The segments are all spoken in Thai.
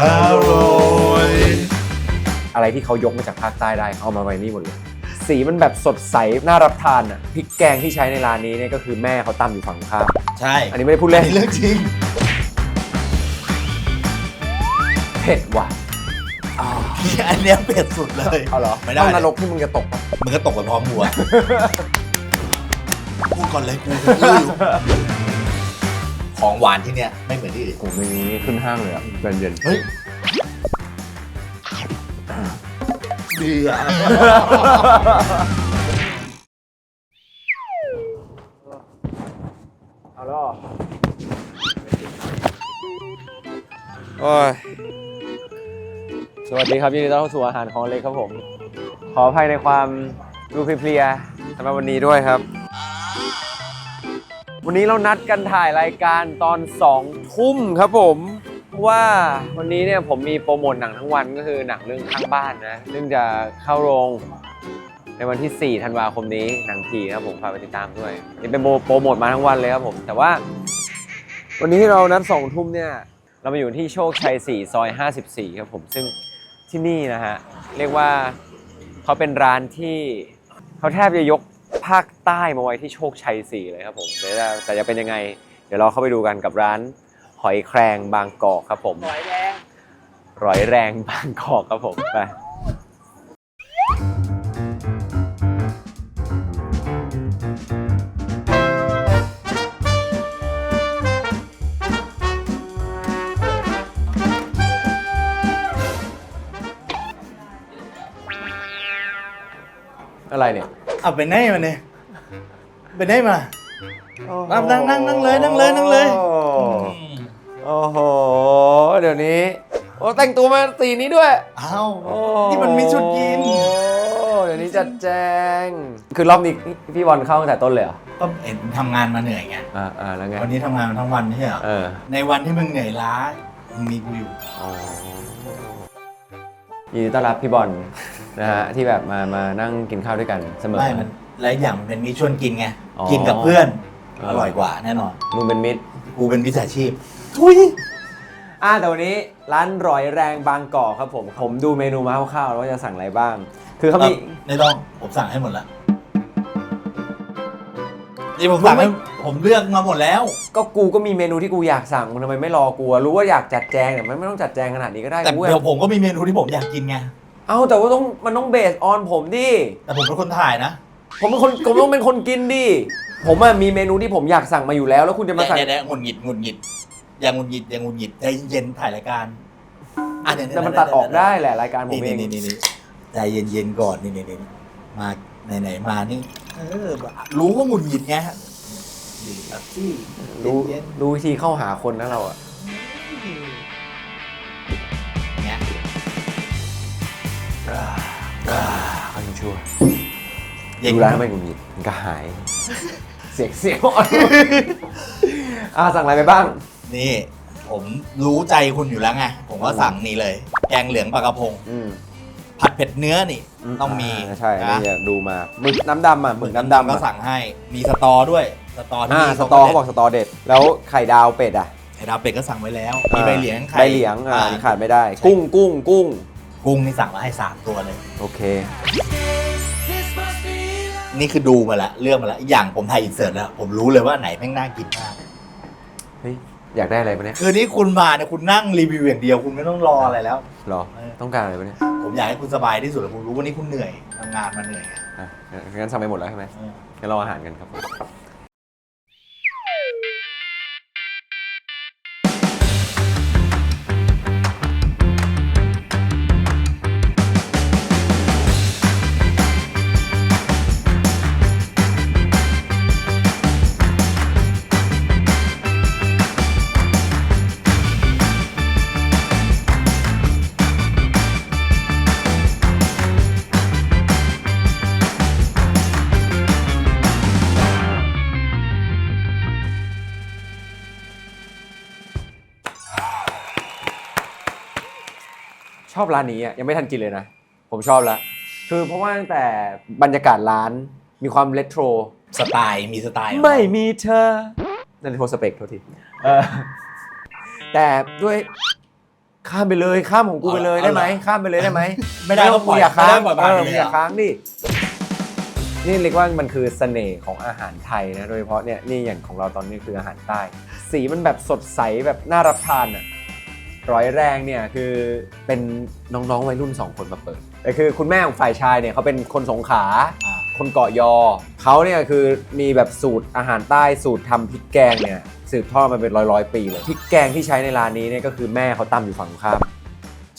อร่อยอะไรที่เขายกมาจากภาคใต้ได้เขาเอามาไว้นี่หมดเลย สีมันแบบสดใส น่ารับทานอะพริกแกงที่ใช้ในร้านนี้เนี่ยก็คือแม่เขาตำอยู่ฝั่งข้ามใช่อันนี้ไม่ได้พูดเล่น เรื่องจริง เผ็ดว่ะอ้าวอันนี้เผ็ดสุดเลยเอาเหรอไม่ได้ต้อลงนรกที่มึงจะตกมึงก็ตกไปพร้อมหัว พูดก่อนเลยกูอยู่ ของหวานที่เนี้ยไม่เหมือนที่อื่นโอ้โหเมนูนี้ขึ้นห้างเลยอะเย็นเฮ้ยเดือดๆเอาแล้วโอ้ยสวัสดีครับยินดีต้อนรับเข้าสู่อาหารของเล็กครับผม ขออภัยในความดูเพลียๆสำหรับวันนี้ด้วยครับ วันนี้เรานัดกันถ่ายรายการตอน2ทุ่มครับผมว่าวันนี้เนี่ยผมมีโปรโมทหนังทั้งวันก็คือหนังเรื่องข้างบ้านนะซึ่งจะเข้าโรงในวันที่ 4 ธันวาคมนี้หนังผีครับผมฝากไปติดตามด้วยนี่เป็นโปรโมทมาทั้งวันเลยครับผมแต่ว่า วันนี้ที่เรานัด2ทุ่มเนี่ยเรามาอยู่ที่โชคชัย 4 ซอย 54 ครับผมซึ่งที่นี่นะฮะเรียกว่าเขาเป็นร้านที่เขาแทบจะยก ภาคใต้มาไว้ที่โชคชัย 4 เลยครับผมเดี๋ยวจะแต่จะเป็นยังไง เดี๋ยวเราเข้าไปดูกันกับร้านหอยแครงบางกอกครับผม หอยแรงหอยแรงบางกอกครับผมไปอะไรเนี่ย เอาไปไหนมาเนี่ยไปไหนมานั่งนั่งนั่งนั่งเลยนั่งเลยนั่งเลยโอ้โอ้โห เดี๋ยวนี้ โอ้แต่งตัวมาสีนี้ด้วย อ้าวโอ้นี่มันมีชุดยีนโอ้เดี๋ยวนี้จัดแจง คือรอบนี้พี่บอลเข้าตั้งแต่ต้นเลยเหรอก็เห็นทำงานมาเหนื่อยไงอ่าอ่าแล้วไงวันนี้ทำงานมาทั้งวันไม่ใช่เหรอเออในวันที่มึงเหนื่อยล้ามึงมีกูอยู่ อ๋อ ยินดีต้อนรับพี่บอลนะฮะที่แบบมามานั่งกินข้าวด้วยกันเสมอ ไม่มันและอีกอย่างมันเป็นมีชวนกินไง อ๋อกินกับเพื่อน เอออ อร่อยกว่าแน่นอน มึงเป็นมิตร กูเป็นวิชาชีพ ทุย อ่าแต่วันนี้ร้านร้อยแรงบางกอกครับผม ผมดูเมนูมาคร่าวๆแล้วว่าจะสั่งอะไรบ้าง คือเขามี ไม่ต้อง ผมสั่งให้หมดแล้ว นี่ผมสั่งให้ผมเลือกมาหมดแล้ว ก็กูก็มีเมนูที่กูอยากสั่งมึงทำไมไม่รอกูอะรู้ว่าอยากจัดแจงแต่มันไม่ต้องจัดแจงขนาดนี้ก็ได้แต่กูเดี๋ยวอะผมก็มีเมนูที่ผมอยากกินไงเอ้าแต่ว่าต้องมันต้องเบสออนผมดิแต่ผมเป็นคนถ่ายนะ ผมเป็นคนผมต้องเป็นคนกินดิผมอะมีเมนูที่ผมอยากสั่งมาอยู่แล้ว แล้วคุณจะมาสั่งเดี๋ยวๆๆหงุดหงิดหงุดหงิดอย่างหงุดหงิดอย่างหงุดหงิดใจเย็นๆถ่ายรายการอะเดี๋ยวๆๆๆแต่มันตัดออกได้แหละรายการผมนี่เองนี่นี่นี่ใจเย็นๆก่อนนี่นี่นี่มาไหนๆมานี่ เออรู้ว่าหงุดหงิดไงดีแบบที่รู้เย็นรู้วิธีเข้าหาคนนะเราอะๆเงี้ยเขายังชั่วเย็นดูแลทำไมกูหงิดมันก็หาย เสียงเสียงอ่อนอ่าสั่งอะไรไปบ้าง นี่ ผมรู้ใจคุณอยู่แล้วไง ผมก็สั่งนี่เลย แกงเหลืองปลากระพง อืม ผัดเผ็ดเนื้อนี่ต้องมีาใช่นะนี่ดูมาหมึกน้ำดำอะหมึกน้ำดำก็อะสั่งให้มีสตอด้วยสตอที่อ่านี่สตอเขาบอกสตอเด็ด แล้วไข่ดาวเป็ดอะไข่ดาวเป็ดก็สั่งไว้แล้ว มีใบเหลียงไข่ใบเหลียงอ่าอ่านี่ขาดไม่ได้ใช่กุ้งกุ้งกุ้งกุ้งนี่สั่งมาให้สามตัวเลย โอเค นี่คือดูมาแล้วเลือกมาแล้วอีกอย่างผมถ่ายอินเสิร์ตแล้ว ผมรู้เลยว่าไหนแม่งน่ากินมาก เฮ้ย อยากได้อะไรปะเนี่ยคืนนี้คุณมาเนี่ยคุณนั่งรีวิวอย่างเดียวคุณไม่ต้องรออะไรแล้ว หรอเออต้องการอะไรปะเนี่ย ผมอยากให้คุณสบายที่สุดเลยผมรู้ว่านี่คุณเหนื่อยทำงานมาเหนื่อยอะอะงั้นสั่งไปหมดแล้วใช่ไหมเอองั้นเราอาหารกันครับผม ชอบร้านนี้อะยังไม่ทันกินเลยนะ ผมชอบละคือเพราะว่าตั้งแต่บรรยากาศร้านมีความเรโทร สไตล์มีสไตล์ไม่มีเธอนั่นโทรสเปกโทษทีเออแต่ด้วยข้ามไปเลยข้ามของกูไปเลยเอาได้ไหมเอาเหรอข้ามไปเลยได้ไหมไม่ได้ต้ก็องปล่อยอย่าค้างไม่ได้ปล่อยผ่านเออไปเลยอย่าเหรอค้างดินี่เรียกว่ามันคือเสน่ห์ของอาหารไทยนะโดยเฉพาะเนี่ยนี่อย่างของเราตอนนี้คืออาหารใต้ สีมันแบบสดใสแบบน่ารับทานอะ ร้อยแรงเนี่ยคือเป็นน้องๆวัยรุ่นสองคนมาเปิดแต่คือคุณแม่ของฝ่ายชายเนี่ยเขาเป็นคนสงขลาอ่าคนเกาะยอเขาเนี่ยคือมีแบบสูตรอาหารใต้สูตรทำพริกแกงเนี่ยสืบทอดมาเป็นร้อยร้อยๆปีเลยพริกแกงที่ใช้ในร้านนี้เนี่ยก็คือแม่เขาตำอยู่ฝั่งตรงข้าม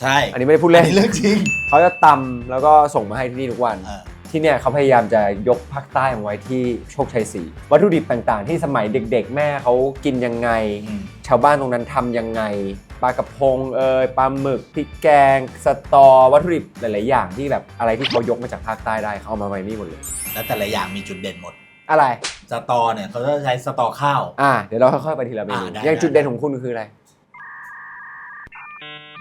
ใช่ อันนี้ไม่ได้พูดอัเล่นนนี้เรื่องจริงเขาจะตำแล้วก็ส่งมาให้ที่นี่ทุกวันเออที่เนี่ยเขาพยายามจะยกภาคใต้มาไว้ที่โชคชัยศรีวัตถุดิบต่างๆ ที่สมัยเด็ก ๆ แม่เขากินยังไงอืมชาวบ้านตรงนั้นทำยังไง ปลากระพงเอยปลาหมึกพริกแกง สตอวัตถุดิบหลาย ๆ อย่างที่แบบอะไรที่เขายกมาจากภาคใต้ได้เขาเอามาไว้นี่หมดเลย แล้วแต่ละอย่างมีจุดเด่นหมด อะไร สตอเนี่ยเขาจะใช้สตอข้าว อ่า เดี๋ยวเราค่อย ๆ ไปทีละเมนูอ่าได้ อย่างได้จุดเด่นของคุณคืออะไร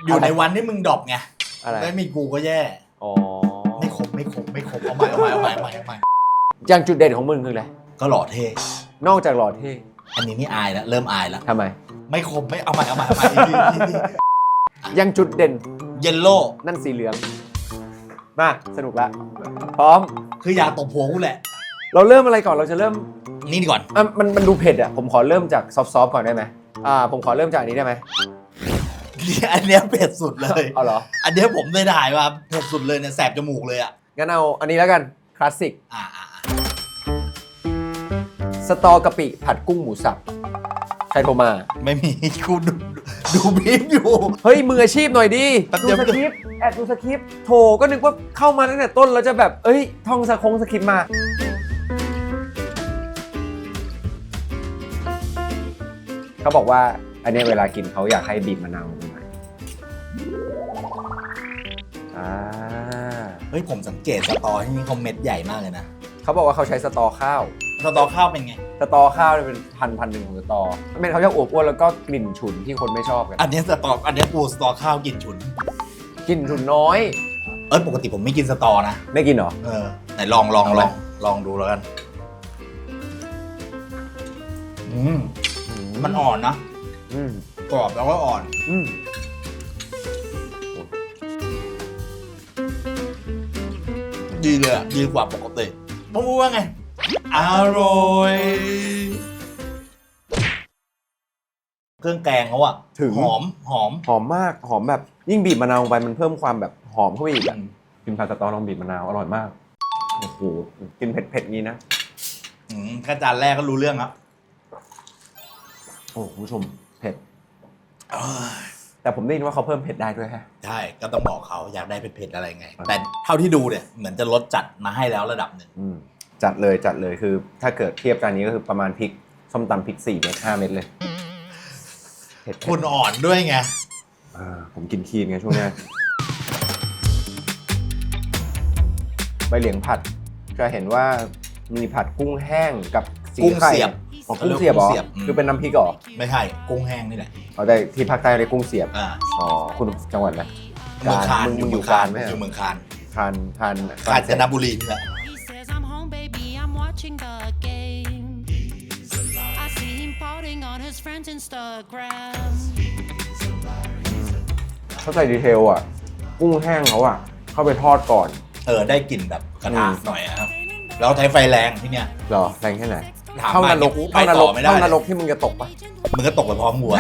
อยู่ในวันที่มึงดรอปไงอะไร ไม่มีกูก็แย่ อ๋อไม่ครบไม่ครบไม่ครบเอาใหม่เอาใหม่เอาใหม่เอาใหม่เอาใหม่อย่างจุดเด่นของมึงคืออะไร ก็หล่อเท่ นอกจากหล่อเท่อันนี้นี่อายแล้วเริ่มอายแล้วทำไม ไม่ครบไม่เอาใหม่เอาใหม่เอาใหม่อีกทีอีกทีอย่างจุดเด่นเยลโล่นั่นสีเหลือง มาสนุกละพร้อม คืออยากตบหัวกูแหละ เราเริ่มอะไรก่อนเราจะเริ่มนี่ดีก่อน อะมันมันดูเผ็ดอะผมขอเริ่มจากซอฟต์ๆก่อนได้ไหมอ่าผมขอเริ่มจากอันนี้ได้ไหมอันเนี้ยเผ็ดสุดเลย เอาเหรออันเนี้ยผมได้ถ่ายว่าเผ็ดสุดเลยเนี่ยแสบจมูกเลยอะงั้นเอาอันนี้แล้วกันคลาสสิกอ่าอ่าอ่าสตอกะปิผัดกุ้งหมูสับ ใครโทรมา ไม่มีกูดูดูบีบอยู่เฮ้ยมืออาชีพหน่อยดิแป๊บดูเดียวสคริปต์แอดดูสคริปต์โถก็นึกว่าเข้ามาตั้งแต่ต้นแล้วจะแบบ เอ้ยท่องสคงสคริปต์มา เขาบอกว่า อันเนี้ยเวลากินเขาอยากให้บีบมะนาวลงไปอ่าเฮ้ยผมสังเกตสตอที่นี่เขาเม็ดใหญ่มากเลยนะ เขาบอกว่าเขาใช้สตอข้าว สตอข้าวเป็นไง สตอข้าวเนี่ยเป็นพันพันหนึ่งของสตอเม็ดเขาจะอวบอ้วนแล้วก็กลิ่นฉุนที่คนไม่ชอบกันอันเนี้ยสตออันเนี้ยกูสตอข้าวกินฉุน กลิ่นฉุนน้อย เอ้ยปกติผมไม่กินสตอนะ ไม่กินเหรอ เออไหนลองลองเอาลไหมองลองดูแล้วกัน อืม มันอ่อนนะ อืมกรอบแล้วก็อ่อน อืมดีเลยอะดีกว่าปกติมึงพูดว่าไง อร่อย เครื่องแกงเขาอะถึง หอมหอม หอมมากหอมแบบยิ่งบีบมะนาวลงไปมันเพิ่มความแบบหอมเข้าไปอีกอือะมกินผัดสตอลองบีบมะนาวอร่อยมากโอ้โหกินเผ็ดๆงี้นะอืมแค่จานแรกก็รู้เรื่องแล้วโอ้คุณผู้ชมเผ็ดแต่ผมได้ยินว่าเขาเพิ่มเผ็ดได้ด้วยฮะ ใช่ ก็ต้องบอกเขาอยากได้เผ็ดๆอะไรไง แต่เท่าที่ดูเนี่ย เหมือนจะลดจัดมาให้แล้วระดับหนึ่ง อืม จัดเลยจัดเลยคือ ถ้าเกิดเทียบกันนี้ก็คือประมาณพริกส้มตำพริกสี่เม็ดห้าเม็ดเลยเผ็ดๆคุณอ่อนด้วยไงอ่าผมกินคีนไงช่วงเนี้ยใบเหลียงผัดจะเห็นว่ามีผัดกุ้งแห้งกับสีกุ้งไข่เสียบอ๋อกุ้งเสียบเหรอกุ้งเสียบอืม คือเป็นน้ำพริกเหรอไม่ใช่กุ้งแห้งนี่แหละเอาแต่ที่ภาคใต้เรียกกุ้งเสียบอ่าอ๋อคุณจังหวัดอะไร เมืองคานมึงมึงอยู่เมืคานไหม อยู่เมืองคานคานคานคาน กาญจนบุรีนี่แหละ watching the game. I see him pouting on his friend's Instagram. เข้าใจดีเทลอะ กุ้งแห้งเขาอะ เข้าไปทอดก่อน เออได้กลิ่นแบบกระทะอืมหน่อยอะครับแล้วใช้ไฟแรงที่เนี่ย เหรอ แรงแค่ไหนถามเท่านรกไปเท่านต่รอกไม่ได้เท่านรกที่มึงจะตกปะมึงก็ตกไปพร้อมวัว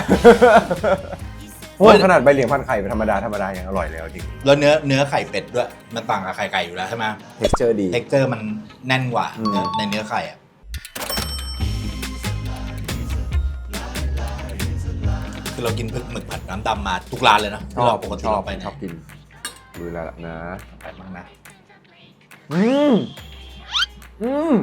โอ้ยขนาดใบเหลียงพันไข่เป็นธรรมดาธรรมดายังอร่อยเลยเอาจริง แล้วเนื้อเนื้อไข่เป็ดด้วยมันต่างกับไข่ไก่อยู่แล้วใช่ไหมเท็กเจอร์ดี เท็กเจอร์มันแน่นกว่าอืมเนื้อในเนื้อไข่อะคือเรากินหมึกผัดน้ำดำมาทุกร้านเลยนะชที่อบเราปกติชอบเราไปไหนชอบกินดูแลวนะ ไปบ้างนะ อืมอืม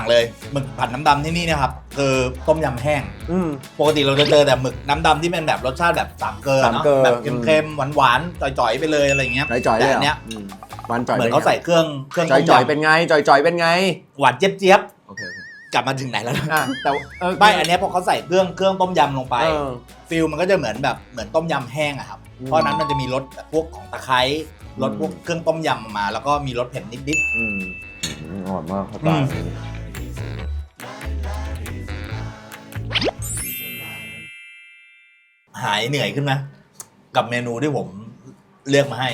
มแตกต่างเลยหมึกผัดน้ำดำที่นี่นะครับคือต้มยำแห้ง อืม ปกติเราจะเจอแต่หมึกน้ำดำที่เป็นแบบรสชาติแบบสามเกลือสามเนาะเกลือแบบเค็มๆหวานๆจ่อยๆไปเลยอะไรอย่างเงี้ยจ่อยๆเลแต่ยอันเหรเนี้อยอืมหวานจ่อยเหมือนเขาใส่เครื่องเครื่องจ่อยต้มจ่อยยำเป็นไงจ่อยจ่อยเป็นไงหวานเจี๊ยบโอเคโอเคๆกลับมาถึงไหนแล้วนะอะแต่เออไม่อันเนี้ยพอเขาใส่เครื่องเครื่องต้มยำลงไป เออ ฟิลมันก็จะเหมือนแบบเหมือนต้มยำแห้งอะครับ อืม เพราะฉะนั้นมันจะมีรสแบบพวกของตะไคร้รสพวกอืมเครื่องต้มยำมา แล้วก็มีรสเผ็ดนิด อืมอืมอร่อยมากเข้าอืตามๆ หายเหนื่อยขึ้นไหมกับเมนูที่ผมเลือกมาให้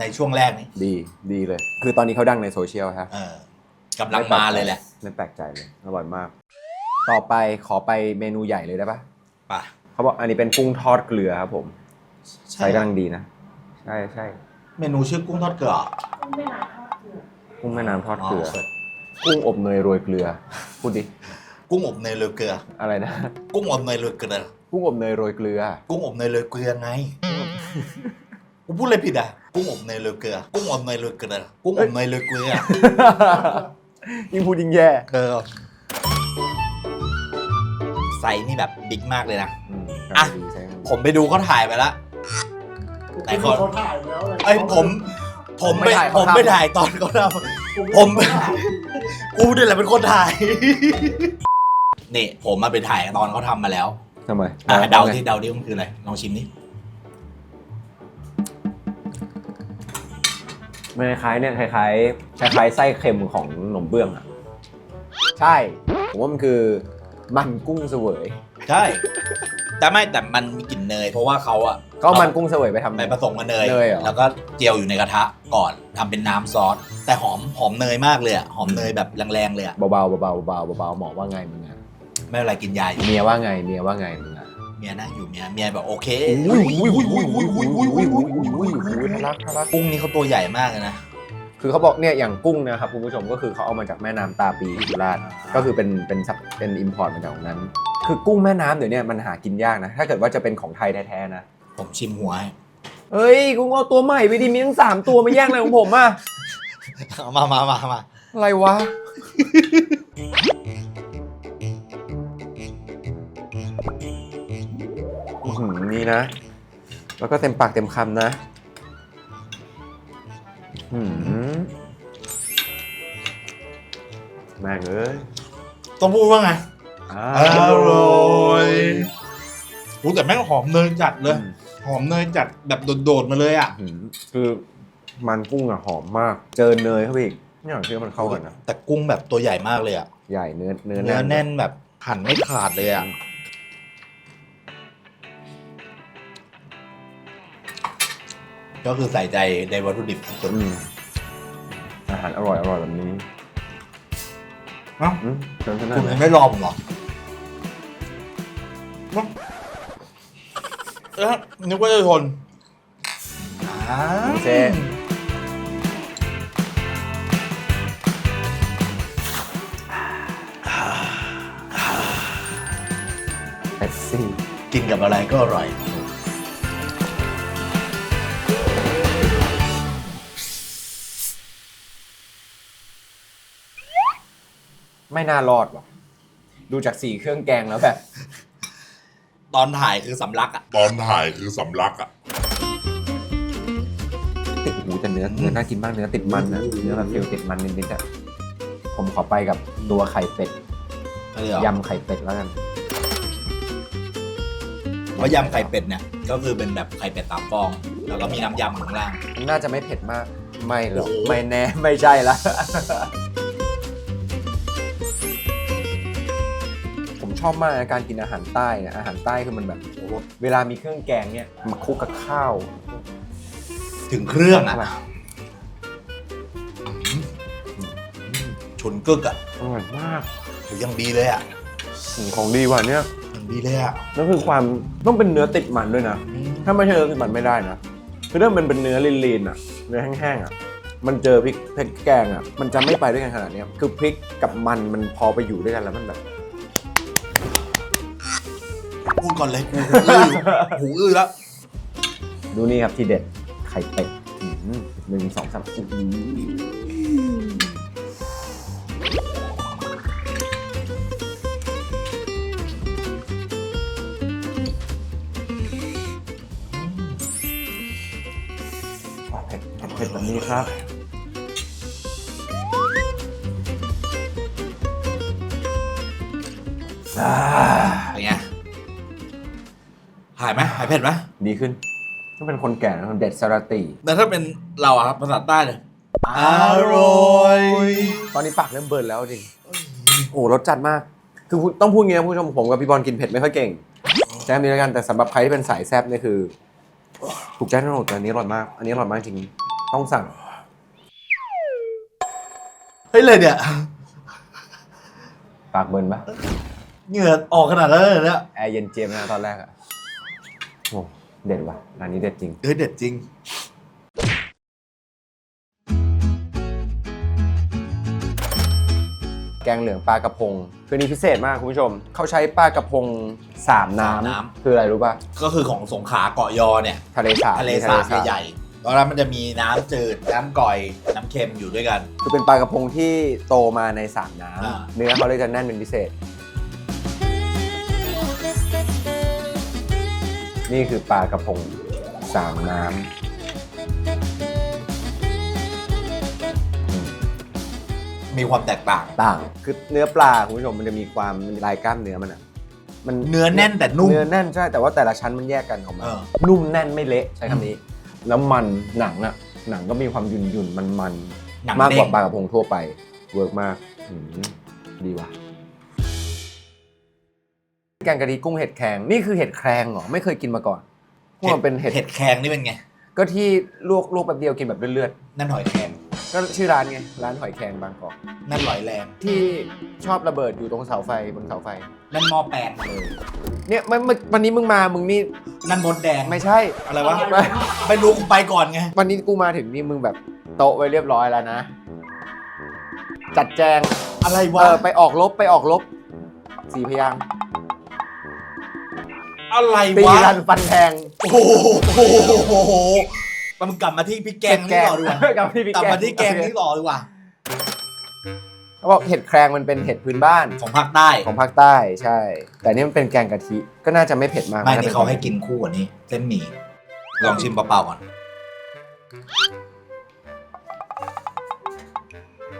ในช่วงแรกนี้ดีดีเลย คือตอนนี้เขาดังในโซเชียลฮะเออกำลังมาเลยแหละไม่แปลกใจเลยอร่อยมาก ต่อไปขอไปเมนูใหญ่เลยได้ปะไป่ะเขาบอกอันนี้เป็นกุ้งทอดเกลือครับผมใช่ใช้กำลังดีนะ ใช่ใช่เมนูชื่อกุ้งทอดเกลือกุ้งแม่น้ำทอดเกลืออ๋อกุ้งอบเนยโรยเกลือพูดดิกุ้งอบเนยโรยเกลืออะไรนะ กุ้งอบเนยโรยเกลือ กุ้งอบเนยโรยเกลือ กุ้งอบเนยโรยเกลือไงกูพูดเลยผิดอะกุ้งอบเนยโรยเกลือ กุ้งอบเนยโรยเกลือกุ้งอบเนยโรยเกลือยิ่งพูดยิ่งแย่เออไซส์นี่แบบบิ๊กมากเลยนะอืมอะดีใช่กำลังดีผมไปดูเขาถ่ายไปแล้วไหนขอเขาถ่ายแล้วเลยไอ้ยผม ผมไปผมไปถ่ายตอนเขาทำ ผมกูเนี่ยแหละเป็นคนถ่าย นี่ผมมาไปถ่ายตอนเขาทำมาแล้ว ทำไมอะเดาไงที่เดาที่มันคืออะไรลองชิมนี่มันคล้ายๆเนี่ยคล้ายๆคล้ายๆไส้เค็มของขนมเบื้องอะใช่ผมว่ามันคือมันกุ้งเสวยใช่แต่ไม่แต่มันมีกลิ่นเนย เพราะว่าเขาอะก็เอามันกุ้งเสวยไปทำไปผสมกับเนย เนยเหรอ แล้วก็เจียวอยู่ในกระทะก่อนทำเป็นน้ำซอส แต่หอมหอมเนยมากเลยอะหอมเนยแบบแรงๆเลยอะเบาๆเบาๆเบาๆเบาๆหมอว่าไงมึงอะ ไม่เป็นไรกินยาอยู่เมียว่าไงเมียว่าไงมึงอะเมียนั่งอยู่เมียเมียแบบโอเคอุ้ยอุ้ยอุ้ยอุ้ยอุ้ยอุ้ยอุ้ยอุ้ยอุ้ยอุ้ยอุ้ยทะลักทะลักกุ้งนี่เขาตัวใหญ่มากเลยนะคือเขาบอกเนี่ยอย่างกุ้งนะครับคุณผู้ชมก็คือเขาเอามาจากแม่น้ำตาปีที่สุราษฎร์ก็คือเป็นเป็นซับเป็นอิมพอร์ตมาจากตรงนั้น คือกุ้งแม่น้ำเดี๋ยวเนี้มันหากินยากนะ ถ้าเกิดว่าจะเป็นของไทยแท้ๆนะ ผมชิมหัวให้เฮ้ยกุ้งเอาตัวใหม่ไปดิมีทั้งสามตัวมาแย่งอะไรของผมอะเอามามามามาอะไรวะ นี่นะ แล้วก็เต็มปากเต็มคำนะอื้อหือแม่งเอ้ยต้องพูดว่าไงอยรู้แต่แม่งหอมเนยจัดเลย หอมเนยจัดแบบโดดๆมาเลยอะอื้อหือคือมันกุ้งอะหอมมาก เจอเนยเข้าไปอีกไม่อยากเชื่อมันเข้ากันนะแต่กุ้งแบบตัวใหญ่มากเลยอะ ใหญ่เนื้อเนื้อเนื้อแน่นแน่นแบบหั่นไม่ขาดเลยอะ ก็คือใส่ใจในวัตถุดิบสุดอืมอาหารอร่อยอร่อยแบบนี้เอ้าอืมเชิญฉันๆนั่คุงณเลยไม่รอผมเหรอเอ๊ะนึกว่าจะทนเซเป๊ปซี่กินกับอะไรก็อร่อย ไม่น่ารอดว่ะดูจากสีเครื่องแกงแล้วแบบ ตอนถ่ายคือสำลักอะ ตอนถ่ายคือสำลักอะ ติดหูแต่เนื้อเนื้อน่ากินมากเนื้อติดมันนะเนื้อแบบฟิลติดมันนิดๆอะผมขอไปกับตัวไข่เป็ดเลยเหรอยำไข่เป็ดแล้วกันเพราะยำไข่เป็ดเนี่ย ก็คือเป็นแบบไข่เป็ดสามฟอง แล้วก็มีน้ำยำข้างล่าง น่าจะไม่เผ็ดมาก ไม่หรอกโอ้โหไม่แน่ไม่ใช่ละ อบมากนะการกินอาหารใต้เนี่ยอาหารใต้คือมันแบบโอ้โหเวลามีเครื่องแกงเนี่ยมาคลุกกับข้าวถึงเครื่องอะอะไรชุนกึกอะอร่อยมากโหยังดีเลยอะอืมของดีว่ะเนี่ยยังดีเลยอะนั่นคือความต้องเป็นเนื้อติดมันด้วยนะ ถ้าไม่ใช่เนื้อติดมันไม่ได้นะคือถ้ามันเป็นเนื้อลีนๆอะเนื้อแห้งๆอะมันเจอพริกพริกแกงอะ มันจะไม่ไปด้วยกันขนาดเนี้ยคือพริกกับมันมันพอไปอยู่ด้วยกันแล้วมันแบบ พูดก่อนเลยกูหูอื้ออยู่หูอื้อแล้วดูนี่ครับทีเด็ดไข่เป็ดอื้อหือหนึ่งสองสามอื้อหือเผ็ดเผ็ดเผ็ดแบบนี้ครับเป็นไง หายไหมหายเผ็ดไหมดีขึ้นก็เป็นคนแก่นะคนเด็ดสระตีแต่ถ้าเป็นเราอะครับภาษาใต้เลยอร่อย ตอนนี้ปากเริ่มเบิร์นแล้วจริงโอ้รสจัดมาก คือพูดต้องพูดงี้นะผู้ชมผมกับพี่บอลกินเผ็ดไม่ค่อยเก่งแจ้มนี้แล้วกันแต่สำหรับใครที่เป็นสายแซ่บเนี่ยคือถูกใจทั้งหมดแต่อันนี้อร่อยมาก อันนี้อร่อยมากจริงต้องสั่งเฮ้ยเลยเนี่ยปากเบิร์นปะเหงื่อออกขนาดนั้นเลยเนี่ยแอร์เย็นเจี๊ยบนะตอนแรกอะโอ้ เด็ดว่ะร้านนี้เด็ดจริงเฮ้ยเด็ดจริง แกงเหลืองปลากระพง คือนี้พิเศษมากคุณผู้ชม เขาใช้ปลากระพงสามน้สามน้ำำคืออะไรรู้ป่ะ ก็คือของสงขลาเกาะยอเนี่ยทะเลสาบทะเลมีสาบใหญ่ๆตอนนั้นมันจะมีน้ำจืด น้ำก่อย น้ำเค็มอยู่ด้วยกัน คือเป็นปลากระพงที่โตมาในสามน้อ่าำเนื้อเขาเลยจะแน่นเป็นพิเศษ นี่คือปลากระพงสามน้ำอืมมีความแตกต่างต่าง คือเนื้อปลาคุณผู้ชมมันจะมีความมันลายกล้ามเนื้อมันอะมันเนื้อแน่นแต่นุ่ม เนื้อแน่นใช่แต่ว่าแต่ละชั้นมันแยกกันออกมา เออ นุ่มแน่นไม่เละใช้คำนี้ แล้วมันหนังอะหนังก็มีความหยุ่นหยุ่นมันมันๆหนังมากกว่าเด้งปลากระพงทั่วไปเวิร์กมากอืมดีว่ะ แกงกะทิกุ้งเห็ดแครงนี่คือเห็ดแครงเหรอไม่เคยกินมาก่อนพวกมันเป็นเห็ดเห็ดแครงนี่เป็นไง ก็ที่ลวกลวกแบบเดียวกินแบบเลือดนั่นหอยแครงๆก็ชื่อร้านไงร้านหอยแครงบางกอกนั่นหอยแรงที่ชอบระเบิดอยู่ตรงเสาไฟบนเสาไฟ นั่นหม้อแปลงเออเนี่ยมันมันวันนี้มึงมามึงนี่นั่นมดแดงไม่ใช่ อะไรวะไม่ ไม่รู้กูไปก่อนไงวันนี้กูมาถึงนี่มึงแบบโต๊ะไว้เรียบร้อยแล้วนะ จัดแจงอะไรเอวะอไปออกลบไปออกลบสี่พยางค์ อะไรตีวะกันฟันแทงโอ้โหโอ้โหมันกลับมาที่พี่แกงนี่ต่อดีกว่ากลับมาที่พี่กลับแกงมาที่แกงนี่ต่อดีกว่าเขาบอกเห็ดแครงมันเป็นเห็ดพื้นบ้านของภาคใต้ของภาคใต้ใช่ แต่นี่มันเป็นแกงกะทิก็น่าจะไม่เผ็ดมากไม่น่านี่จะเขาให้กินคู่กับนี้ เส้นหมี่ลองชิมเปล่าๆก่อน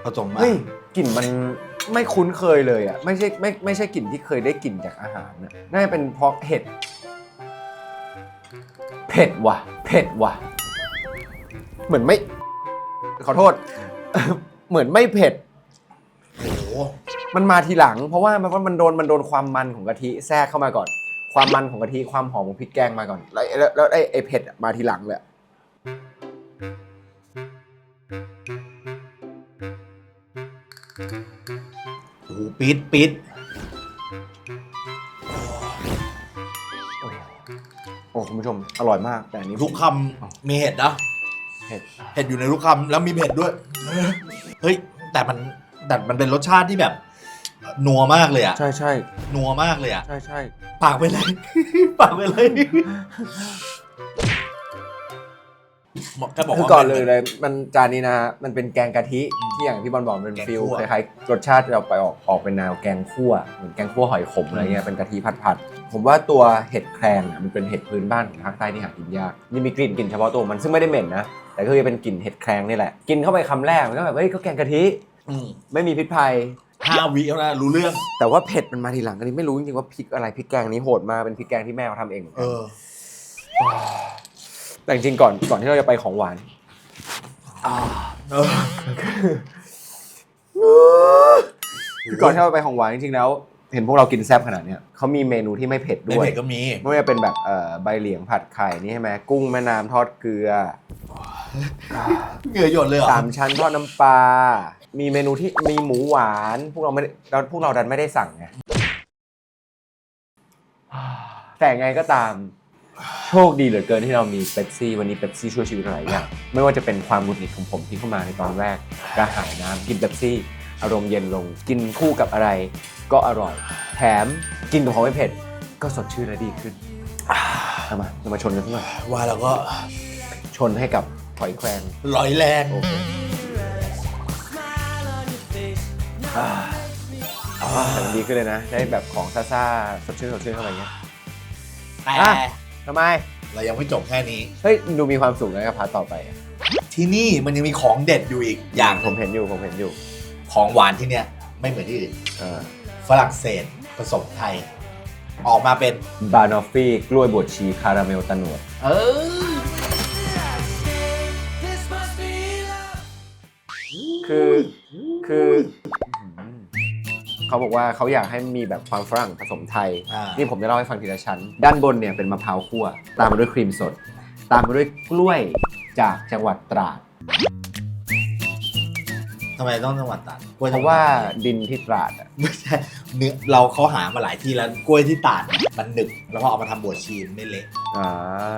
ผสมมาเฮ้ยกลิ่นมัน ไม่คุ้นเคยเลยอะไม่ใช่ไม่ไม่ใช่กลิ่นที่เคยได้กลิ่นจากอาหารนะน่าจะเป็นเพราะเห็ดเผ็ดว่ะเผ็ดว่ะ เหมือนไม่ ขอโทษ เหมือนไม่เผ็ด โอ้มันมาทีหลัง เพราะว่ามันมันโดนมันโดนความมันของกะทิแทรกเข้ามาก่อน ความมันของกะทิความหอมของพริกแกงมาก่อน แล้วแล้วแล้วไอ้ไอ้เผ็ดอะมาทีหลังเลยอะ หปี๊ดปี๊ดโอ้คุณผู้ชม อร่อยมาก แต่อันนี้ทุกคำมีเห็ดนะเผ็ดเห็ดอยู่ในทุกคำแล้วมีเผ็ดด้วย เฮ้ย แต่มันแต่มันเป็นรสชาติที่แบบ นัวมากเลยอะใช่ใช่นัวมากเลยอะใช่ใช่ปากไปเลย ปากไปเลย บอกแค่บอกคือว่าก่อนเลยเลย มันจานนี้นะฮะมันเป็นแกงกะทิที่อย่างที่บอลบอกมันเป็นแกงฟิลคั่วคล้ายๆรสชาติเราไปออกออกเป็นแนวแกงคั่วเหมือนแกงคั่วหอยขมอะไรเงี้ยเป็นกะทิผัดๆผมว่าตัวเห็ดแครงอะมันเป็นเห็ดพื้นบ้านของภาคใต้ที่หากินยากนี่มีกลิ่นกลิ่นเฉพาะตัวมันซึ่งไม่ได้เหม็นนะแต่ก็คือเป็นกลิ่นเห็ดแครงนี่แหละกินเข้าไปคำแรกมันก็แบบเฮ้ยก็แกงกะทิอืมไม่มีพิษภัย ห้าวิแล้วนะรู้เรื่อง แต่ว่าเผ็ดมันมาทีหลังอันนี้ไม่รู้จริงๆว่าพริกอะไรพริกแกงนี้โหดมากเป็นพริกแกงที่แม่เขาทำเองเหมือนเอกัน อ แต่จริงๆก่อนก่อนที่เราจะไปของหวานเออคือก่อนที่เราไปของหวานจริงๆแล้ว เห็นพวกเรากินแซ่บขนาดเนี้ยเขามีเมนูที่ไม่เผ็ดไม่ด้วยเผ็ดก็มี ไม่ว่าจะเป็นแบบเอ่อใบเหลียงผัดไข่นี่ใช่ไหมกุ้งแม่น้ำทอดเกลือ เหงื่อหยดเลยเหรอสามชั้นทอดน้ำปลา มีเมนูที่มีหมูหวาน พวกเราไม่ได้เราพวกเราดันไม่ได้สั่งไง แต่ไงก็ตาม โชคดีเหลือเกินที่เรามีเป๊ปซี่วันนี้เป๊ปซี่ช่วยชีวิตหลายอย่างไม่ว่าจะเป็นความหงุดหงิดของผมที่เข้ามาในตอนแรกกระหายน้ำกินเป๊ปซี่ อารมณ์เย็นลง กินคู่กับอะไร ก็อร่อย แถมกินกับของไม่เผ็ด ก็สดชื่นและดีขึ้นเอามาเรามาชนกันสักหน่อยว่าแล้วก็ชนให้กับหอยแครงลอยแรงโอเคอ่าแต่มันดีขึ้นเลยนะ ได้แบบของซ่าๆสดชื่นสดชื่นเข้าไปอย่างเงี้ยแต่ อะ ทำไม เรายังไม่จบแค่นี้ เฮ้ยดูมีความสุขนะกับพาร์ทต่อไปอะที่นี่มันยังมีของเด็ดอยู่อีกอย่างหผนึ่มงเห็นอยู่ผมเห็นอยู่ของหวานที่เนี่ยไม่เหมือนที่อื่นเออฝรั่งเศสผสมไทย ออกมาเป็น บานอฟฟี่กล้วยบวชชีคาราเมลตะหนวด เออ คือคือ เขาบอกว่าเขาอยากให้มีแบบความฝรั่งผสมไทย อ่านี่ผมจะเล่าให้ฟังทีละชั้น ด้านบนเนี่ยเป็นมะพร้าวคั่ว ตามมาด้วยครีมสด ตามมาด้วยกล้วยจากจังหวัดตราด ทำไมต้องจังหวัดตราดกล้ยเพราะว่าดินที่ตราดอะไม่ใช่เนื้อเราเขาหามาหลายที่แล้วกล้วยที่ตราดเนี่ยมันหนึบแล้วพอเอามาทำบวชชีมนไม่เละอ่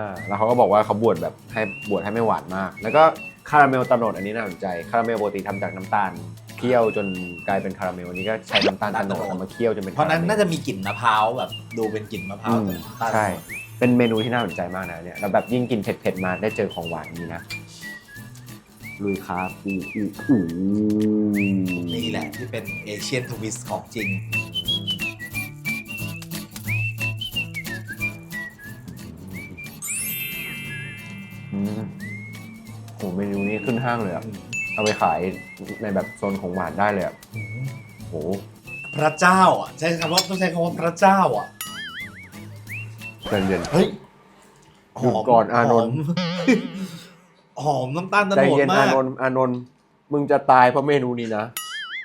าแล้วเขาก็บอกว่าเขาบวชแบบให้บวชให้ไม่หวานมาก แล้วก็คาราเมลตะโนดอันนี้น่าสนใจ คาราเมลปกติทำจากน้ำตาล เคี่ยวจนกลายเป็นคาราเมลอันนี้ก็ใช้น้ำตาลตะโนดเอามาเคี่ยวจนเป็นเพราะนั้นคมลน่าจะมีกลิ่นมะพร้าวแบบดูเป็นกลิ่นมะพร้าวอืมตาลใช่เป็นเมนูที่น่าสนใจมากนะเนี่ยแล้วแบบยิ่งกินเผ็ดๆมาได้เจอของหวานนี้นะลุยครับอูอูอูนี่แหละที่เป็นเอเชียนทวิสของจริง อืมโหเมนูนี้ขึ้นห้างเลยอะ เอาไปขายในแบบโซนของหวานได้เลยอะโห พระเจ้าอะใช้คำว่าต้องใช้คำว่าพระเจ้าอะใจเย็น เฮ้ยหยุดก่อนอานนท์หอมหอมน้ำตาลตะใจโนดเย็นมาอากนนท์อานนท์มึงจะตายเพราะเมนูนี้นะ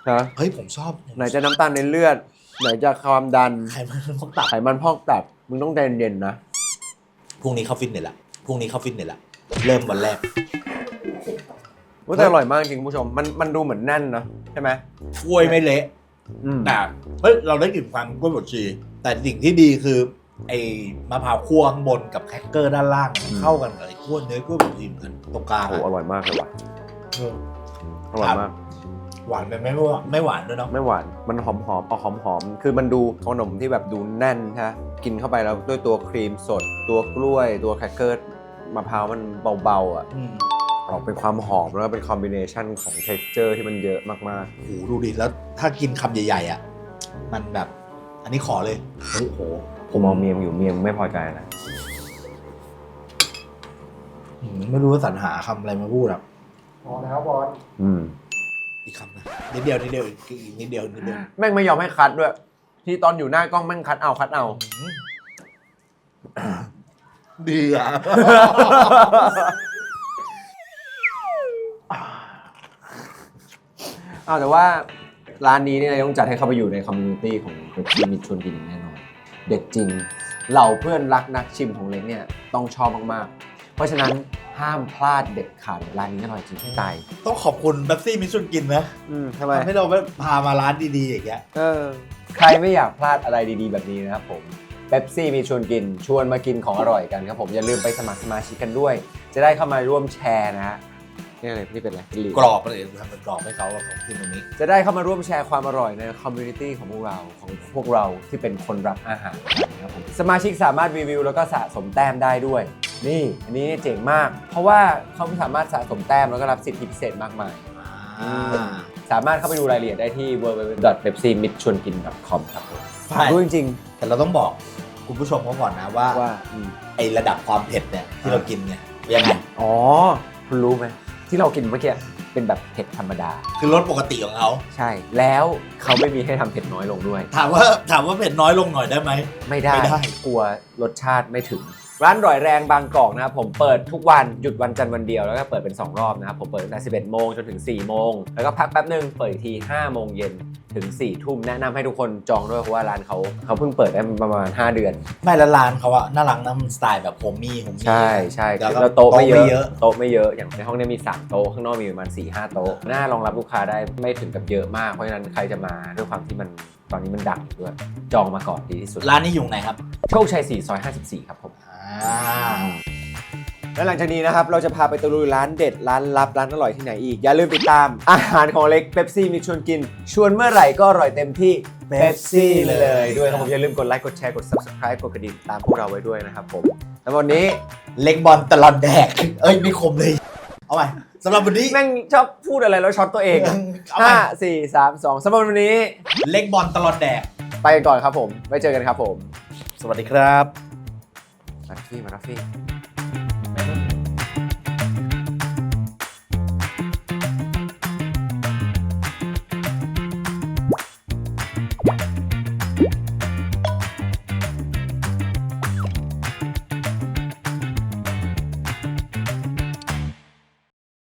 ฮะเฮ้ยผมชอบไหนจะน้ำตาลในเลือด ไหนจะความดัน ไขมันพอกตับไขมันพอกตับ มึงต้องใจเย็นๆนะ พรุ่งนี้เข้าฟิตเนสละพรุ่งนี้เข้าฟิตเนสละเริ่มวันแรก ว่าแต่อร่อยมากจริงคุณผู้ชม มันมันดูเหมือนแน่นนะใช่ไหมกล้วยไม่เละอืมแต่เฮ้ยเราได้กลิ่นความกล้วยบดชี แต่สิ่งที่ดีคือ ไอ้มะพร้าวคั่วข้างบนกับแครกเกอร์ด้านล่างมันเข้ากันกับไอ้กล้วยเนื้อกล้วยบดชีเหมือนกันตรงกลางโอ้อะอร่อยมากเลยว่ะเอออร่อยมาก หวานไปไหมไม่ว่าไม่หวานด้วยเนาะไม่หวาน มันหอมหอมๆเอาหอมหอมๆคือมันดูขนมที่แบบดูแน่นใช่ไหมกินเข้าไปแล้วด้วยตัวครีมสด ตัวกล้วย ตัวแครกเกอร์มะพร้าวมันเบาๆอะ อืม ออกเป็นความหอมแล้วก็เป็นคอมบิเนชันของ t e x t อร์ที่มันเยอะมากโหดูดิแล้วถ้ากินคำใหญ่ ๆอะมันแบบ อันนี้ขอเลยเฮ้ยโหๆผมเอาเมียมอยู่เมียมไม่พอใจนะอืมไม่รู้ว่าสรรหาคำอะไรมาพูดอะอืมอีกคำนะนิดเดียวนิดเดียวอีกนิดเดียวนิดเดียวแม่งไม่ยอมให้คัดด้วย ที่ตอนอยู่หน้ากล้องแม่งคัดเอาคัดเอา ดีอะ เอาแต่ว่าร้านนี้เนี่ยต้องจัดให้เข้าไปอยู่ในคอมมูนิตี้ของเล็กที่มีชวนกินแน่นอน เด็ดจริง เหล่าเพื่อนรักนักชิมของเล็กเนี่ยต้องชอบมากๆ เพราะฉะนั้นห้ามพลาดเด็ดขาดร้านนี้อร่อยจริงที่ตายต้องขอบคุณแบ็กซี่มิชชนกินนะอืมทำไมทำให้เราพามาร้านดีๆอย่างเงี้ยเออใครไม่อยากพลาดอะไรดีๆ แบบนี้นะครับผมเบปซี่มีชวนกินชวนมากินของอร่อยกันครับผมอย่าลืมไปสมัครสมาชิกกันด้วย จะได้เข้ามาร่วมแชร์นะฮะ นี่อะไรนี่เป็นอะไรเป็นลีดกรอบเลยทำเป็นกรอบให้เขาอะของที่ตรงนี้ จะได้เข้ามาร่วมแชร์ความอร่อยในคอมมูนิตี้ของพวกเราของพวกเราที่เป็นคนรักอาหารนะครับผมสมาชิกสามารถรีวิวแล้วก็สะสมแต้มได้ด้วย นี่ อันนี้เจ๋งมาก เพราะว่าเขาสามารถสะสมแต้มแล้วก็รับสิทธิพิเศษมากมาย อ่าสามารถเข้าไปดูรายละเอียดได้ที่ www.pepsimitchunkin.com ครับผมใช่รู้จริงแต่เราต้องบอกคุณผู้ชมเขาก่อนนะว่า ๆว่าอืมไอระดับความเผ็ดเนี่ยที่เรากินเนี่ยยังไงอ๋อ คุณรู้ไหม ที่เรากินเมื่อกี้เป็นแบบเผ็ดธรรมดา คือรสปกติของเขาใช่ แล้วเขาไม่มีให้ทำเผ็ดน้อยลงด้วย ถามว่าถามว่าเผ็ดน้อยลงหน่อยได้ไหม ไม่ได้ไม่ได้ กลัวรสชาติไม่ถึง ร้านร่อยแรงบางกอกนะครับผมเปิดทุกวันหยุดวันจันทร์วันเดียวแล้วก็เปิดเป็น 2 รอบนะครับผมเปิดตั้งแต่ 11 โมงจนถึง 4 โมง แล้วก็พักแป๊บนึงเปิดอีกที 5 โมงเย็นถึง 4 ทุ่มแนะนำให้ทุกคนจองด้วยเพราะว่าร้านเขาเขาเพิ่งเปิดได้ประมาณ 5 เดือน ไม่ละร้านเขาอะน่ารักนะมันสไตล์แบบโฮมมี่โฮมมี่ ใช่ใช่แล้วก็แล้วโต๊ะไม่เยโต๊ะไม่อะเยอะ โต๊ะไม่เยอะ อย่างในห้องเนี้มี 3 โต๊ะ ข้างนอกมีประมาณ 4 5 โต๊ะน่ารองรับลูกค้าได้ไม่ถึงกับเยอะมาก เพราะฉะนั้นใครจะมาด้วยความที่มันตอนนี้มันดังอยู่ด้วย จองมาก่อนดีที่สุด ร้านนี้อยู่ไหนครับ โชคชัย 4 ซอย 54 ครับผม อ่า และหลังจากนี้นะครับ เราจะพาไปตะลุยร้านเด็ด ร้านลับ ร้านอร่อยที่ไหนอีก อย่าลืมติดตาม อาหารของเล็กเ e ปซี่มีชวนกิน ชวนเมื่อไหร่ก็อร่อยเต็มที่เ e ปซี่เลยด้วยครับผมอย่าลืมกดไลค์กดแชร์กด subscribe กดกระดิ่งตามพวกเราไว้ด้วยนะครับผมแล้ววันนี้เล็กบอลตลอดแดก เอ้ยไม่คมเลย เอาใหม่สำหรับวันนี้ แม่งชอบพูดอะไรแล้วช็อตตัวเองอะเอาใหม่ห้าสี่สามสองสำหรับวันนี้ เล็กบอลตลอดแดก ไปกันก่อนครับผมไว้เจอกันครับผม สวัสดีครับ มาราฟี่มาราฟี่